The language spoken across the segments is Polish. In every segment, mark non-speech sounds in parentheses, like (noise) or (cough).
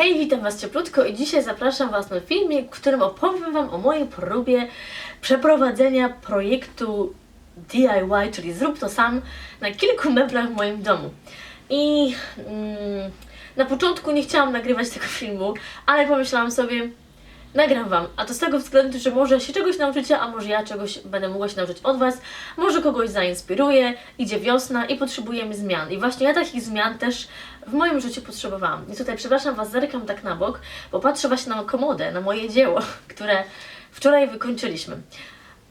Hej, witam Was cieplutko i dzisiaj zapraszam Was na filmik, w którym opowiem Wam o mojej próbie przeprowadzenia projektu DIY, czyli zrób to sam, na kilku meblach w moim domu. I mm, na początku nie chciałam nagrywać tego filmu, ale pomyślałam sobie, nagram Wam. A to z tego względu, że może się czegoś nauczycie, a może ja czegoś będę mogła się nauczyć od Was, może kogoś zainspiruje, idzie wiosna i potrzebujemy zmian. I właśnie ja takich zmian też w moim życiu potrzebowałam. I tutaj, przepraszam Was, zerkam tak na bok, bo patrzę właśnie na komodę, na moje dzieło, (laughs) które wczoraj wykończyliśmy.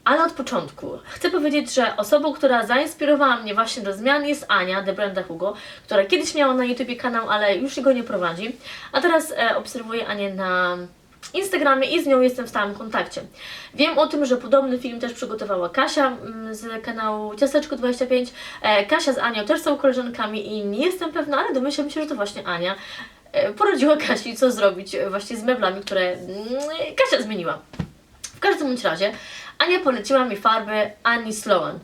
Ale od początku chcę powiedzieć, że osobą, która zainspirowała mnie właśnie do zmian jest Ania de Brenda Hugo, która kiedyś miała na YouTubie kanał, ale już go nie prowadzi, a teraz e, obserwuję Anię na Instagramie i z nią jestem w stałym kontakcie. Wiem o tym, że podobny film też przygotowała Kasia mm, z kanału Ciasteczko25. E, Kasia z Anią też są koleżankami i nie jestem pewna, ale domyślam się, że to właśnie Ania e, poradziła Kasi, co zrobić e, właśnie z meblami, które mm, Kasia zmieniła. W każdym bądź razie Ania poleciła mi farby Annie Sloan.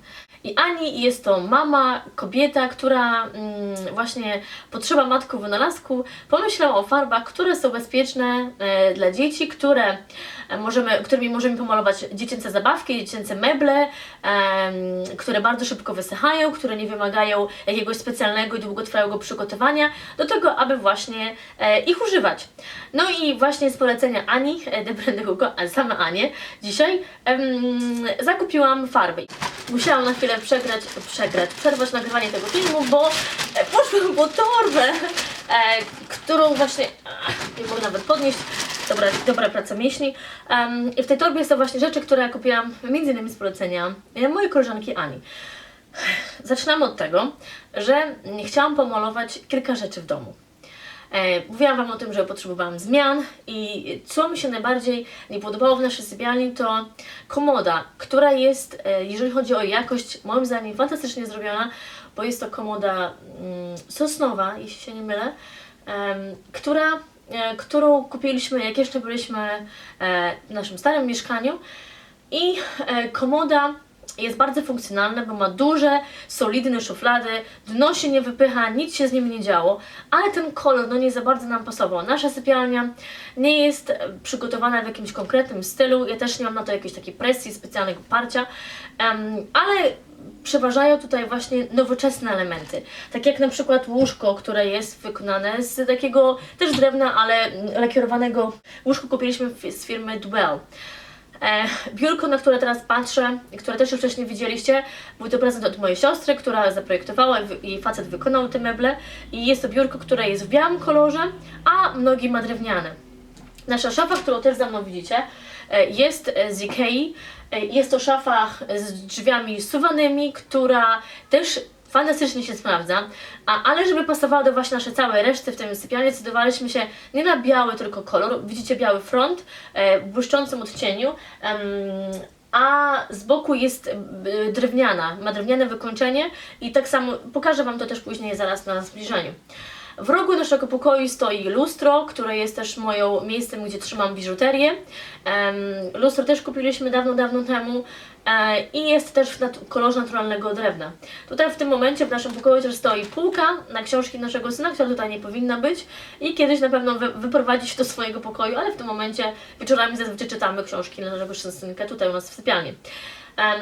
I Ani jest to mama, kobieta, która mm, właśnie potrzeba matką wynalazku, pomyślała o farbach, które są bezpieczne e, dla dzieci, które e, możemy, którymi możemy pomalować dziecięce zabawki, dziecięce meble, em, które bardzo szybko wysychają, które nie wymagają jakiegoś specjalnego i długotrwałego przygotowania do tego, aby właśnie e, ich używać. No i właśnie z polecenia Ani, e, de Brenda Hugo, a same Anię, dzisiaj zakupiłam farby. Musiałam na chwilę przegrać, przegrać, przerwać nagrywanie tego filmu, bo e, poszłam po torbę, e, którą właśnie ach, nie mogę nawet podnieść. Dobra, dobra praca mięśni. Em, I w tej torbie są właśnie rzeczy, które ja kupiłam między innymi z polecenia e, mojej koleżanki Ani. Zaczynamy od tego, że chciałam pomalować kilka rzeczy w domu. E, mówiłam Wam o tym, że potrzebowałam zmian i co mi się najbardziej nie podobało w naszej sypialni to komoda, która jest, e, jeżeli chodzi o jakość, moim zdaniem fantastycznie zrobiona, bo jest to komoda mm, sosnowa, jeśli się nie mylę, która, e, którą kupiliśmy jak jeszcze byliśmy w naszym starym mieszkaniu i komoda jest bardzo funkcjonalna, bo ma duże, solidne szuflady, dno się nie wypycha, nic się z nim nie działo, ale ten kolor no nie za bardzo nam pasował. Nasza sypialnia nie jest e, przygotowana w jakimś konkretnym stylu, ja też nie mam na to jakiejś takiej presji, specjalnego parcia, em, ale przeważają tutaj właśnie nowoczesne elementy. Tak jak na przykład łóżko, które jest wykonane z takiego też drewna, ale mm, lakierowanego. Łóżko kupiliśmy z firmy Dwell. E, biurko, na które teraz patrzę, które też już wcześniej widzieliście, był to prezent od mojej siostry, która zaprojektowała i facet wykonał te meble. I jest to biurko, które jest w białym kolorze, a nogi ma drewniane. Nasza szafa, którą też za mną widzicie, e, jest e, z Ikei. Jest to szafa z drzwiami suwanymi, która też fantastycznie się sprawdza, a, ale żeby pasowała do właśnie naszej całej reszty w tym sypialni, zdecydowaliśmy się nie na biały tylko kolor. Widzicie biały front e, w błyszczącym odcieniu, em, a z boku jest e, drewniana, ma drewniane wykończenie i tak samo pokażę Wam to też później zaraz na zbliżeniu. W rogu naszego pokoju stoi lustro, które jest też moją miejscem, gdzie trzymam biżuterię. Lustro też kupiliśmy dawno, dawno temu e, i jest też w nat- kolorze naturalnego drewna. Tutaj w tym momencie w naszym pokoju też stoi półka na książki naszego syna, która tutaj nie powinna być i kiedyś na pewno wy- wyprowadzi się do swojego pokoju, ale w tym momencie wieczorami zazwyczaj czytamy książki naszego synka tutaj u nas w sypialni.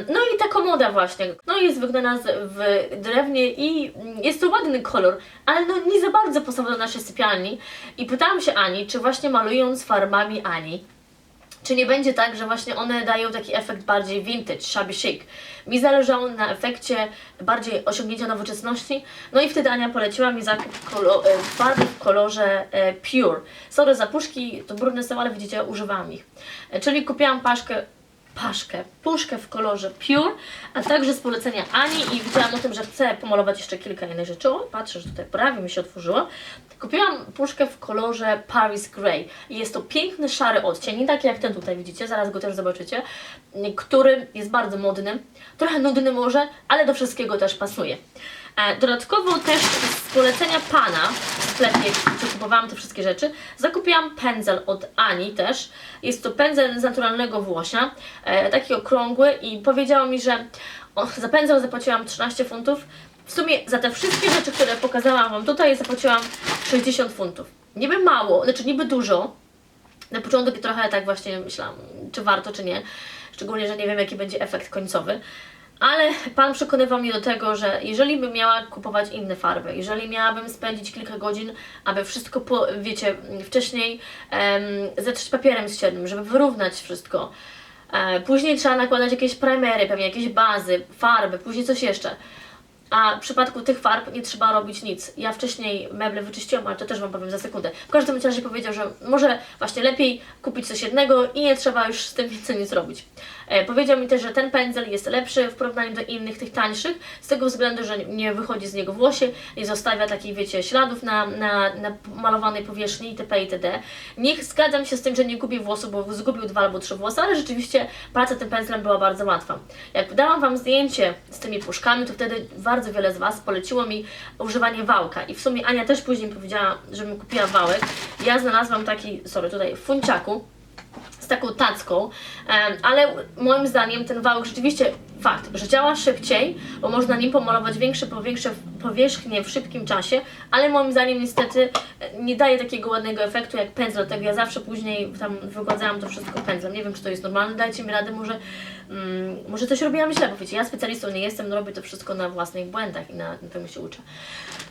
No i ta komoda właśnie, no jest wykonana w drewnie i jest to ładny kolor, ale no nie za bardzo pasował do naszej sypialni. I pytałam się Ani, czy właśnie malując farbami Ani, czy nie będzie tak, że właśnie one dają taki efekt bardziej vintage, shabby chic. Mi zależało na efekcie bardziej osiągnięcia nowoczesności, no i wtedy Ania poleciła mi zakup kolo- e, farb w kolorze e, Pure. Sorry za puszki, to brudne są, ale widzicie, używam ich. E, Czyli kupiłam paszkę paszkę, puszkę w kolorze Pure, a także z polecenia Ani i widziałam o tym, że chcę pomalować jeszcze kilka innych rzeczy. O, patrzę, że tutaj prawie mi się otworzyło. Kupiłam puszkę w kolorze Paris Grey jest to piękny, szary odcień, nie taki jak ten tutaj widzicie, zaraz go też zobaczycie, który jest bardzo modny, trochę nudny może, ale do wszystkiego też pasuje. E, Dodatkowo też z polecenia pana w sklepie, gdzie kupowałam te wszystkie rzeczy, zakupiłam pędzel od Ani też. Jest to pędzel z naturalnego włosia, e, taki okrągły i powiedziała mi, że za pędzel zapłaciłam 13 funtów. W sumie za te wszystkie rzeczy, które pokazałam Wam tutaj, zapłaciłam 60 funtów. niby mało, znaczy niby dużo. Na początek trochę tak właśnie myślałam, czy warto, czy nie. Szczególnie, że nie wiem, jaki będzie efekt końcowy. Ale Pan przekonywał mnie do tego, że jeżeli bym miała kupować inne farby, jeżeli miałabym spędzić kilka godzin, aby wszystko, po, wiecie, wcześniej zetrzeć papierem ściernym, żeby wyrównać wszystko, e, później trzeba nakładać jakieś primery, pewnie jakieś bazy, farby, później coś jeszcze. A w przypadku tych farb nie trzeba robić nic. Ja wcześniej meble wyczyściłam, ale to też Wam powiem za sekundę. W każdym razie powiedział, że może właśnie lepiej kupić coś jednego i nie trzeba już z tym więcej nic robić. E, powiedział mi też, że ten pędzel jest lepszy w porównaniu do innych, tych tańszych, z tego względu, że nie wychodzi z niego włosie, nie zostawia takich, wiecie, śladów na, na, na malowanej powierzchni itp. itd. Nie zgadzam się z tym, że nie gubi włosów, bo zgubił dwa albo trzy włosy, ale rzeczywiście praca tym pędzlem była bardzo łatwa. Jak dałam Wam zdjęcie z tymi puszkami, to wtedy bardzo wiele z Was poleciło mi używanie wałka. I w sumie Ania też później powiedziała, żebym kupiła wałek. Ja znalazłam taki, sorry, tutaj w funciaku z taką tacką, ale moim zdaniem ten wałek rzeczywiście fakt, że działa szybciej, bo można nim pomalować większe, powiększe powierzchnie w szybkim czasie, ale moim zdaniem niestety e, nie daje takiego ładnego efektu jak pędzel, dlatego ja zawsze później tam wygładzałam to wszystko pędzlem. Nie wiem, czy to jest normalne, dajcie mi radę, może, mm, może coś robiłam źle, bo wiecie, ja specjalistą nie jestem, no robię to wszystko na własnych błędach i na, na tym się uczę.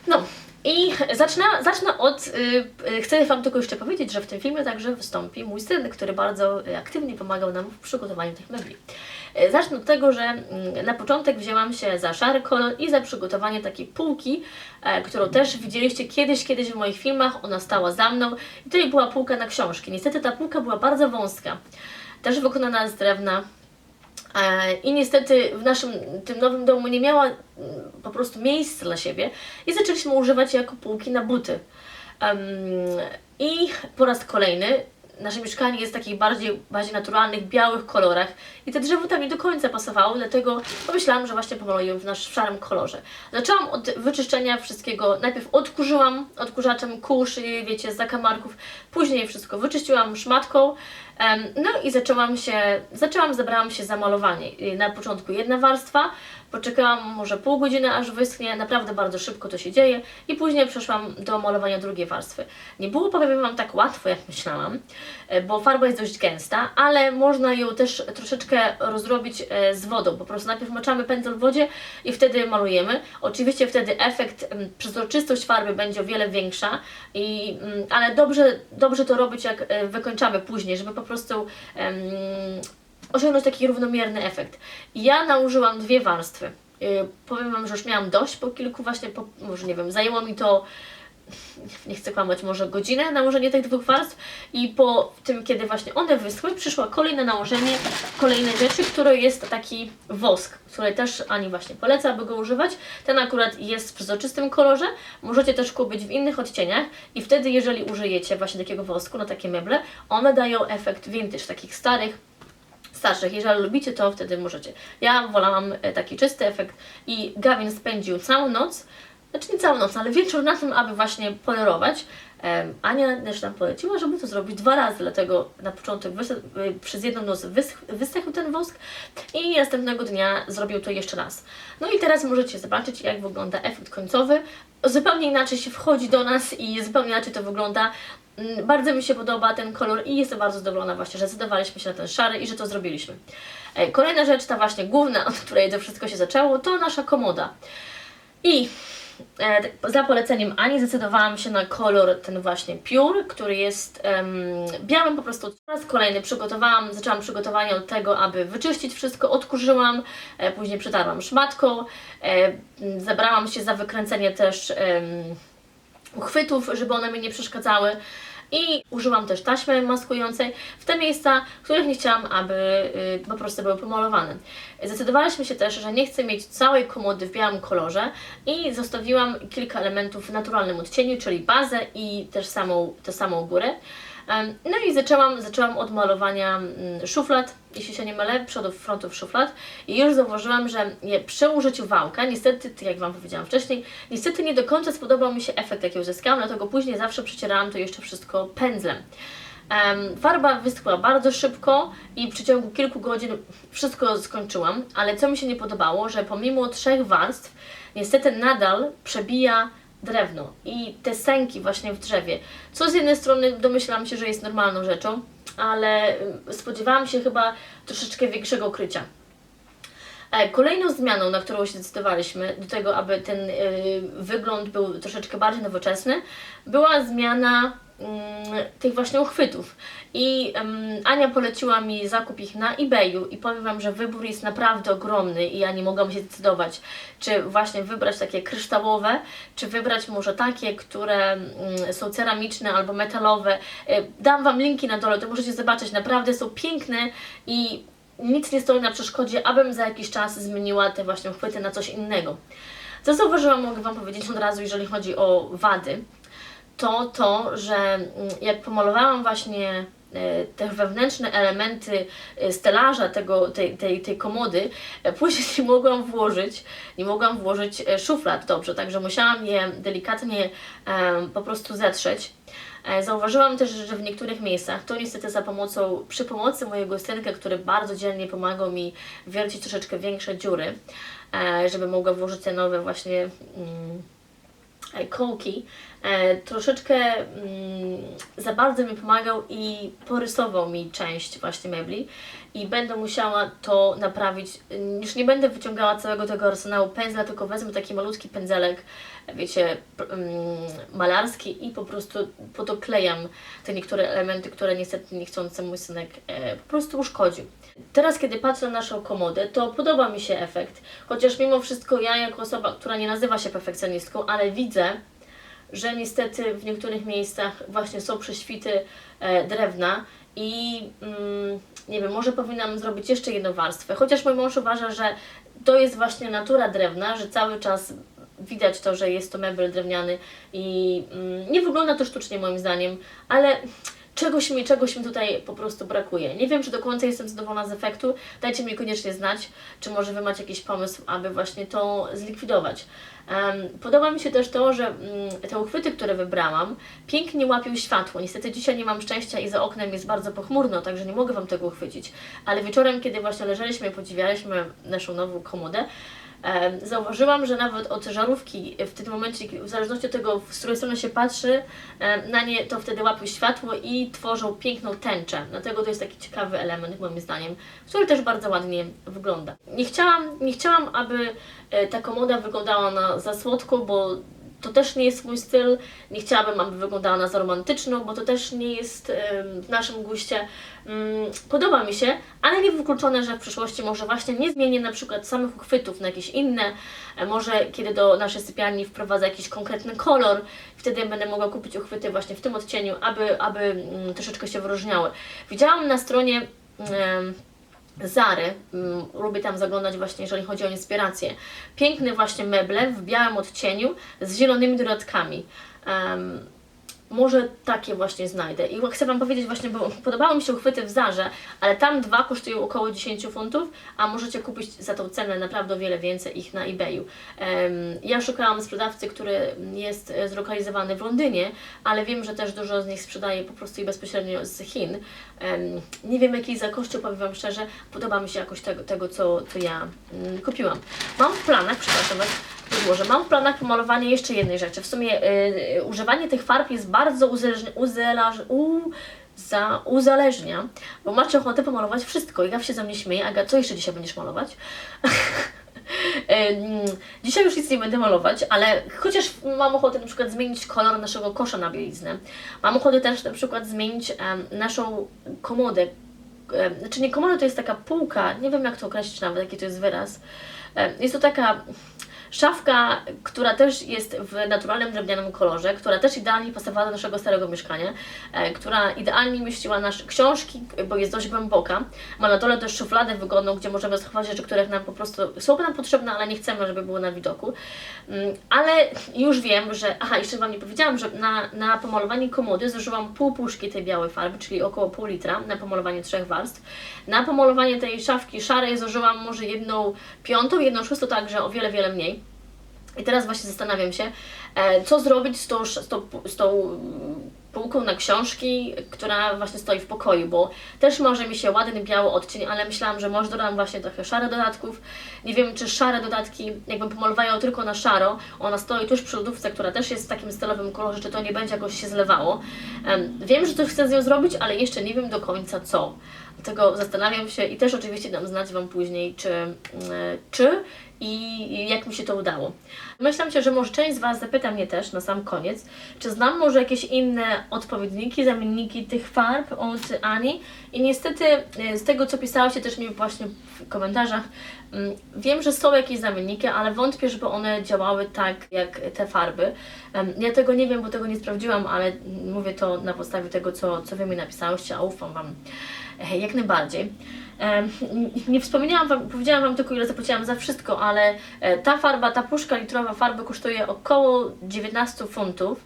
No, i zacznę, zacznę od. Y, y, chcę Wam tylko jeszcze powiedzieć, że w tym filmie także wystąpi mój syn, który bardzo y, aktywnie pomagał nam w przygotowaniu tych mebli. Y, zacznę od tego, że mm, na początek wzięłam się za szary kolor i za przygotowanie takiej półki, e, którą też widzieliście kiedyś, kiedyś w moich filmach. Ona stała za mną i tutaj była półka na książki. Niestety ta półka była bardzo wąska, też wykonana z drewna. E, I niestety w naszym tym nowym domu nie miała mm, po prostu miejsca dla siebie i zaczęliśmy używać jako półki na buty. I po raz kolejny nasze mieszkanie jest w takich bardziej, bardziej naturalnych, białych kolorach i te drzewo tam nie do końca pasowało, dlatego pomyślałam, że właśnie pomaluję w nasz szarym kolorze. Zaczęłam od wyczyszczenia wszystkiego, najpierw odkurzyłam odkurzaczem kurz, wiecie, z zakamarków, później wszystko wyczyściłam szmatką, no i zaczęłam się, zaczęłam, zabrałam się za malowanie. Na początku jedna warstwa, poczekałam może pół godziny aż wyschnie, naprawdę bardzo szybko to się dzieje i później przeszłam do malowania drugiej warstwy. Nie było, powiem Wam, tak łatwo jak myślałam, e, bo farba jest dość gęsta, ale można ją też troszeczkę rozrobić e, z wodą. Po prostu najpierw moczamy pędzel w wodzie i wtedy malujemy. Oczywiście wtedy efekt, przezroczystość farby będzie o wiele większa, i, ale dobrze, dobrze to robić jak e, wykończamy później, żeby po prostu em, osiągnąć taki równomierny efekt. Ja nałożyłam dwie warstwy. Yy, powiem Wam, że już miałam dość po kilku właśnie, po, może nie wiem, zajęło mi to, nie chcę kłamać, może godzinę nałożenie tych dwóch warstw i po tym, kiedy właśnie one wyschły, przyszło kolejne nałożenie kolejnej rzeczy, które jest taki wosk, który też Ani właśnie poleca, aby go używać. Ten akurat jest w przezroczystym kolorze, możecie też kupić w innych odcieniach i wtedy, jeżeli użyjecie właśnie takiego wosku na takie meble, one dają efekt vintage, takich starych, starszych. Jeżeli lubicie, to wtedy możecie. Ja wolałam e, taki czysty efekt i Gavin spędził całą noc, znaczy nie całą noc, ale wieczór na tym, aby właśnie polerować. Ania też nam poleciła, żeby to zrobić dwa razy, dlatego na początek y, przez jedną noc wysch- wysechł ten wosk i następnego dnia zrobił to jeszcze raz. No i teraz możecie zobaczyć, jak wygląda efekt końcowy. Zupełnie inaczej się wchodzi do nas i zupełnie inaczej to wygląda. Mm, Bardzo mi się podoba ten kolor i jestem bardzo zadowolona właśnie, że zdecydowaliśmy się na ten szary i że to zrobiliśmy. E, Kolejna rzecz, ta właśnie główna, (laughs) od której to wszystko się zaczęło, to nasza komoda. I za poleceniem Ani zdecydowałam się na kolor ten właśnie piór, który jest em, białym po prostu. Po raz kolejny przygotowałam, zaczęłam przygotowanie od tego, aby wyczyścić wszystko, odkurzyłam, e, później przetarłam szmatką, e, zabrałam się za wykręcenie też em, uchwytów, żeby one mi nie przeszkadzały. I użyłam też taśmy maskującej w te miejsca, których nie chciałam, aby y, po prostu były pomalowane. Zdecydowaliśmy się też, że nie chcę mieć całej komody w białym kolorze i zostawiłam kilka elementów w naturalnym odcieniu, czyli bazę i też samą, tę samą górę. No i zaczęłam, zaczęłam od malowania mm, szuflad, jeśli się nie mylę, przodów, frontów szuflad i już zauważyłam, że przy użyciu wałka, niestety, tak jak Wam powiedziałam wcześniej, niestety nie do końca spodobał mi się efekt, jaki uzyskałam, dlatego później zawsze przecierałam to jeszcze wszystko pędzlem. Em, farba wyschła bardzo szybko i w przeciągu kilku godzin wszystko skończyłam, ale co mi się nie podobało, że pomimo trzech warstw, niestety nadal przebija drewno i te sęki właśnie w drzewie, co z jednej strony domyślam się, że jest normalną rzeczą, ale y, spodziewałam się chyba troszeczkę większego krycia. E, Kolejną zmianą, na którą się zdecydowaliśmy, do tego, aby ten y, wygląd był troszeczkę bardziej nowoczesny, była zmiana mm, tych właśnie uchwytów. I em, Ania poleciła mi zakup ich na eBayu i powiem Wam, że wybór jest naprawdę ogromny i ja nie mogłam się zdecydować, czy właśnie wybrać takie kryształowe, czy wybrać może takie, które mm, są ceramiczne albo metalowe. E, Dam Wam linki na dole, to możecie zobaczyć, naprawdę są piękne i nic nie stoi na przeszkodzie, abym za jakiś czas zmieniła te właśnie uchwyty na coś innego. Co zauważyłam, mogę Wam powiedzieć od razu, jeżeli chodzi o wady, to to, że mm, jak pomalowałam właśnie e, te wewnętrzne elementy e, stelaża tego, tej, tej, tej komody, e, później (laughs) nie mogłam włożyć, nie mogłam włożyć szuflad dobrze, także musiałam je delikatnie po prostu zetrzeć. Zauważyłam też, że w niektórych miejscach, to niestety za pomocą, przy pomocy mojego synka, który bardzo dzielnie pomagał mi wiercić troszeczkę większe dziury, żeby mogła włożyć te nowe właśnie mm, kołki, e, troszeczkę mm, za bardzo mi pomagał i porysował mi część właśnie mebli i będę musiała to naprawić. Już nie będę wyciągała całego tego arsenału pędzla, tylko wezmę taki malutki pędzelek, wiecie, mm, malarski i po prostu podoklejam te niektóre elementy, które niestety niechcący mój synek e, po prostu uszkodził. Teraz, kiedy patrzę na naszą komodę, to podoba mi się efekt, chociaż mimo wszystko ja jako osoba, która nie nazywa się perfekcjonistką, ale widzę, że niestety w niektórych miejscach właśnie są prześwity e, drewna i mm, nie wiem, może powinnam zrobić jeszcze jedną warstwę, chociaż mój mąż uważa, że to jest właśnie natura drewna, że cały czas widać to, że jest to mebel drewniany i mm, nie wygląda to sztucznie moim zdaniem, ale czegoś mi, czegoś mi tutaj po prostu brakuje. Nie wiem, czy do końca jestem zadowolona z efektu. Dajcie mi koniecznie znać, czy może Wy macie jakiś pomysł, aby właśnie to zlikwidować. Em, podoba mi się też to, że mm, te uchwyty, które wybrałam, pięknie łapią światło. Niestety dzisiaj nie mam szczęścia i za oknem jest bardzo pochmurno, także nie mogę Wam tego uchwycić. Ale wieczorem, kiedy właśnie leżeliśmy i podziwialiśmy naszą nową komodę, Zauważyłam, że nawet od żarówki w tym momencie, w zależności od tego, z której strony się patrzy, na nie to wtedy łapią światło i tworzą piękną tęczę. Dlatego to jest taki ciekawy element moim zdaniem, który też bardzo ładnie wygląda. Nie chciałam, nie chciałam aby e, ta komoda wyglądała na za słodko, bo to też nie jest mój styl. Nie chciałabym, aby wyglądała na za romantyczną, bo to też nie jest w naszym guście. Mm, Podoba mi się, ale nie wykluczone, że w przyszłości może właśnie nie zmienię na przykład samych uchwytów na jakieś inne. E, Może kiedy do naszej sypialni wprowadzę jakiś konkretny kolor, wtedy będę mogła kupić uchwyty właśnie w tym odcieniu, aby, aby mm, troszeczkę się wyróżniały. Widziałam na stronie. em, Zary, mm, lubię tam zaglądać właśnie, jeżeli chodzi o inspirację. Piękne właśnie meble w białym odcieniu z zielonymi dodatkami. Em, może takie właśnie znajdę. I chcę Wam powiedzieć właśnie, bo podobały mi się uchwyty w Zarze, ale tam dwa kosztują około 10 funtów, a możecie kupić za tą cenę naprawdę o wiele więcej ich na eBayu. Ja szukałam sprzedawcy, który jest e, zlokalizowany w Londynie, ale wiem, że też dużo z nich sprzedaje po prostu i bezpośrednio z Chin. Nie wiem jakiej za kosztu, powiem Wam szczerze, podoba mi się jakoś tego, tego co, co ja mm, kupiłam. Mam w planach, przepraszam Was, podłożę. Mam w planach pomalowanie jeszcze jednej rzeczy. W sumie y, y, używanie tych farb jest bardzo uzależni, uzelaż, u, za, uzależnia, bo macie ochotę pomalować wszystko. I Gaw się ze mnie śmieje. Aga, co jeszcze dzisiaj będziesz malować? (laughs) Dzisiaj już nic nie będę malować, ale chociaż mam ochotę na przykład zmienić kolor naszego kosza na bieliznę. Mam ochotę też na przykład zmienić em, naszą komodę. Em, Znaczy nie komoda to jest taka półka, nie wiem jak to określić nawet, jaki to jest wyraz. Em, Jest to taka Szafka, która też jest w naturalnym drewnianym kolorze, która też idealnie pasowała do naszego starego mieszkania, e, która idealnie mieściła nasze książki, bo jest dość głęboka. Ma na dole też szufladę wygodną, gdzie możemy schować rzeczy, które nam po prostu są nam potrzebne, ale nie chcemy, żeby były na widoku. Mm, Ale już wiem, że. Aha, jeszcze Wam nie powiedziałam, że na, na pomalowanie komody zużyłam pół puszki tej białej farby, czyli około pół litra na pomalowanie trzech warstw. Na pomalowanie tej szafki szarej zużyłam może jedną piątą, jedną szóstą, także o wiele, wiele mniej. I teraz właśnie zastanawiam się, e, co zrobić z tą, z tą, z tą mm, półką na książki, która właśnie stoi w pokoju, bo też może mi się ładny biały odcień, ale myślałam, że może dodam właśnie trochę szare dodatków. Nie wiem, czy szare dodatki, jakbym pomalowała tylko na szaro, ona stoi tuż przy lodówce, która też jest w takim stylowym kolorze, czy to nie będzie jakoś się zlewało. Em, Wiem, że coś chcę z nią zrobić, ale jeszcze nie wiem do końca co. Dlatego zastanawiam się i też oczywiście dam znać Wam później, czy, mm, czy i jak mi się to udało. Myślę się, że może część z Was zapyta mnie też na sam koniec, czy znam może jakieś inne odpowiedniki, zamienniki tych farb od Ani i niestety e, z tego, co pisało się też mi właśnie w komentarzach, mm, wiem, że są jakieś zamienniki, ale wątpię, żeby one działały tak jak te farby. Ja tego nie wiem, bo tego nie sprawdziłam, ale mówię to na podstawie tego, co, co Wy mi napisałyście, a ufam Wam jak najbardziej. Em, Nie wspomniałam Wam, powiedziałam Wam tylko ile zapłaciłam za wszystko, ale e, ta farba, ta puszka litrowa farby kosztuje około 19 funtów.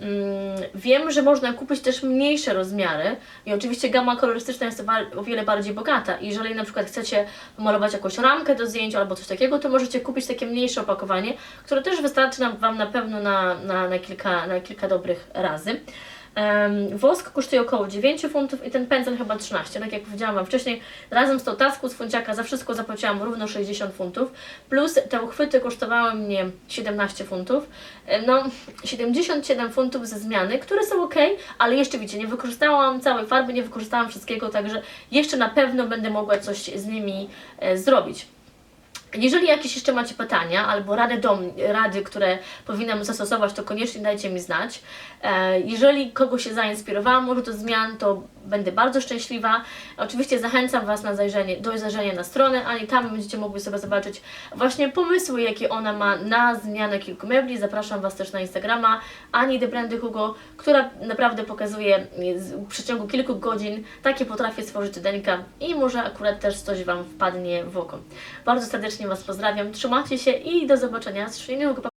Mm, Wiem, że można kupić też mniejsze rozmiary i oczywiście gama kolorystyczna jest o wiele bardziej bogata. I Jeżeli na przykład chcecie pomalować jakąś ramkę do zdjęć albo coś takiego, to możecie kupić takie mniejsze opakowanie, które też wystarczy Wam na pewno na, na, na, kilka, na kilka dobrych razy. Wosk kosztuje około 9 funtów i ten pędzel chyba 13. Tak jak powiedziałam Wam wcześniej, razem z tą taską z funciaka za wszystko zapłaciłam równo 60 funtów, plus te uchwyty kosztowały mnie 17 funtów. No, 77 funtów ze zmiany, które są ok, ale jeszcze widzicie, nie wykorzystałam całej farby, nie wykorzystałam wszystkiego, także jeszcze na pewno będę mogła coś z nimi e, zrobić. Jeżeli jakieś jeszcze macie pytania albo rady, do, rady, które powinnam zastosować, to koniecznie dajcie mi znać. E, jeżeli kogoś się zainspirowałam może do zmian, to będę bardzo szczęśliwa. Oczywiście zachęcam Was na zajrzenie, do zajrzenia na stronę, Ani tam będziecie mogli sobie zobaczyć właśnie pomysły, jakie ona ma na zmianę kilku mebli. Zapraszam Was też na Instagrama Ani de Brandy Hugo, która naprawdę pokazuje w przeciągu kilku godzin takie potrafię stworzyć denka i może akurat też coś Wam wpadnie w oko. Bardzo serdecznie Was pozdrawiam, trzymajcie się i do zobaczenia z innego